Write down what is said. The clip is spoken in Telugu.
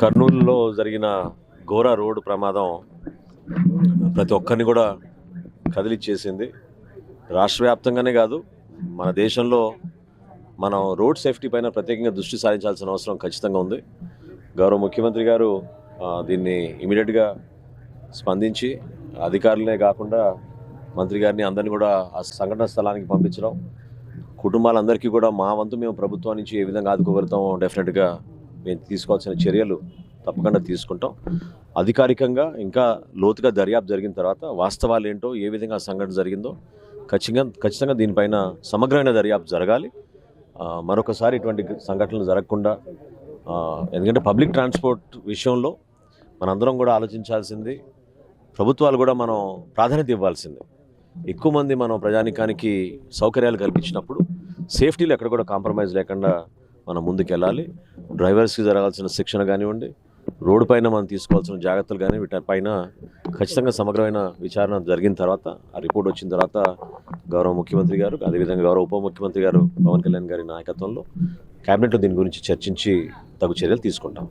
కర్నూలులో జరిగిన ఘోర రోడ్డు ప్రమాదం ప్రతి ఒక్కరిని కూడా కదిలిచ్చేసింది. రాష్ట్ర వ్యాప్తంగానే కాదు మన దేశంలో మనం రోడ్ సేఫ్టీ పైన ప్రత్యేకంగా దృష్టి సారించాల్సిన అవసరం ఖచ్చితంగా ఉంది. గౌరవ ముఖ్యమంత్రి గారు దీన్ని ఇమీడియట్గా స్పందించి అధికారులనే కాకుండా మంత్రి గారిని అందరినీ కూడా ఆ సంఘటన స్థలానికి పంపించడం కుటుంబాలందరికీ కూడా మా వంతు మేము ప్రభుత్వం నుంచి ఏ విధంగా ఆదుకోగలుగుతామో డెఫినెట్గా మేము తీసుకోవాల్సిన చర్యలు తప్పకుండా తీసుకుంటాం. అధికారికంగా ఇంకా లోతుగా దర్యాప్తు జరిగిన తర్వాత వాస్తవాలు ఏంటో ఏ విధంగా సంఘటన జరిగిందో ఖచ్చితంగా ఖచ్చితంగా దీనిపైన సమగ్రమైన దర్యాప్తు జరగాలి. మరొకసారి ఇటువంటి సంఘటనలు జరగకుండా ఎందుకంటే పబ్లిక్ ట్రాన్స్పోర్ట్ విషయంలో మనందరం కూడా ఆలోచించాల్సింది ప్రభుత్వాలు కూడా మనం ప్రాధాన్యత ఇవ్వాల్సిందే. ఎక్కువ మంది మనం ప్రజానికానికి సౌకర్యాలు కల్పించినప్పుడు సేఫ్టీలు ఎక్కడ కూడా కాంప్రమైజ్ లేకుండా మనం ముందుకెళ్ళాలి. డ్రైవర్స్కి జరగాల్సిన శిక్షణ కానివ్వండి రోడ్డు పైన మనం తీసుకోవాల్సిన జాగ్రత్తలు కానీ వీటిపైన ఖచ్చితంగా సమగ్రమైన విచారణ జరిగిన తర్వాత ఆ రిపోర్ట్ వచ్చిన తర్వాత గౌరవ ముఖ్యమంత్రి గారు అదేవిధంగా గౌరవ ఉప ముఖ్యమంత్రి గారు పవన్ కళ్యాణ్ గారి నాయకత్వంలో క్యాబినెట్లో దీని గురించి చర్చించి తగు చర్యలు తీసుకుంటాం.